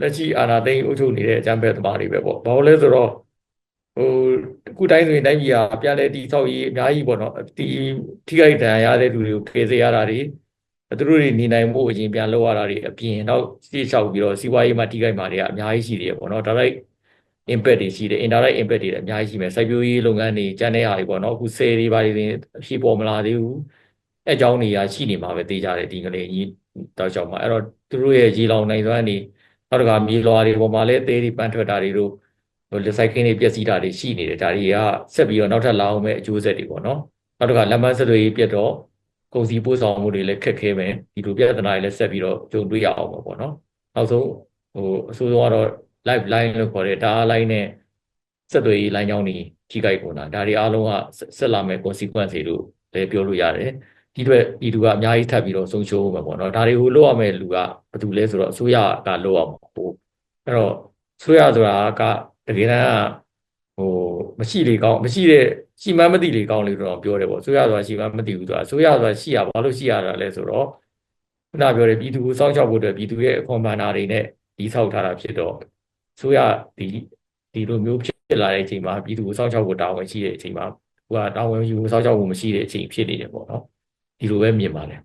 လက်ရှိအာဏာသိမ်းအုပ်ချုပ်နေတဲ့အကြမ်းဖက်သမားတွေပဲပေါ့ဘာလို့လဲဆိုတော့ဟိုအခုတိုင်းဆိုရင်တိုင်းပြည်ကပြန်လဲတည်ဆောက်ရေးအများကြီးပေါ့နော်ဒီထိခိုက်ဒဏ်ရာရတဲ့လူတွေကိုခေစေရတာတွေသူတို့တွေနေနိုင်မှုအရင်ပြန်လောက်ရတာတွေအပြင်နောက်စီးလျှောက်ပြီးတော့စီးပွားရေးမှာထိခိုက်မှာတွေကအများကြီးရှိသေးတယ်ပေါ့နော်ဒါလိုက် impact တွေရှိတယ် indirect impact တွေလည်းအများကြီးရှိမယ်စိုက်ပျိုးရေးလုပ်ငန်းတွေကျန်တဲ့ဟာတွေပေါ့နော်အခုဆယ်တွေပါတွေအဖြစ်ပေါ်မလာသေးဘူးအဲအကြောင်းတွေကရှိနေမှာပဲသိကြတယ်ဒီကလေးကြီးတောက်ချောက်မှာအဲ့တော့သူတို့ရဲ့ရေလောင်နိုင်စွမ်းနေ နောက်တစ်ခါမြေလွှာတွေပေါ်မှာလည်းအသေးတွေပန်းထွက်တာတွေတို့ဟိုလက်ဆိုင်ခင်းတွေပျက်စီးတာတွေရှိနေတယ်ဒါတွေကဆက်ပြီးတော့နောက်ထပ်လာအောင်မဲ့အကျိုးဆက်တွေပေါ့နော်နောက်တစ်ခါလက်မဆက်တွေပြတ်တော့ကုန်စည်ပို့ဆောင်မှုတွေလည်းခက်ခဲမယ်ဒီလိုပြဿနာတွေလည်းဆက်ပြီးတော့ကြုံတွေ့ရအောင်ပေါ့နော်နောက်ဆုံးဟိုအဆိုးဆုံးကတော့ live line လို့ခေါ်တဲ့ဒါ line နဲ့ဆက်သွယ်ရေး line ကြောင်းတွေထိခိုက်ကုန်တာဒါတွေအားလုံးကဆက်လာမဲ့ consequence တွေလို့လည်းပြောလို့ရတယ် ဒီအတွက်ဒီလူကအများကြီးထပ်ပြီးတော့ဆုံးရှုံးမှာပေါ့နော်ဒါတွေကိုလုပ်ရမယ့်လူကဘာတူလဲဆိုတော့အစိုးရကလုပ်ရမှာပေါ့အဲ့တော့အစိုးရဆိုတာကတကယ်တမ်းကဟိုမရှိလေကောင်းမရှိတဲ့ရှိမှန်းမသိလေကောင်းလို့တော့ပြောတယ်ပေါ့အစိုးရဆိုတာရှိမှန်းမသိဘူးဆိုတာအစိုးရဆိုတာရှိရဘာလို့ရှိရတာလဲဆိုတော့ခုနပြောတဲ့ပြည်သူကိုစောင့်ရှောက်ဖို့အတွက်ပြည်သူရဲ့အခွန်ဘဏ္ဍာတွေနဲ့ဒီဆောက်ထားတာဖြစ်တော့ဆိုရဒီဒီလိုမျိုးဖြစ်လာတဲ့အချိန်မှာပြည်သူကိုစောင့်ရှောက်ဖို့တာဝန်ရှိတဲ့အချိန်မှာဟိုကတာဝန်ယူစောင့်ရှောက်ဖို့မရှိတဲ့အချိန်ဖြစ်နေတယ်ပေါ့နော် ဒီလိုပဲမြင်ပါတယ်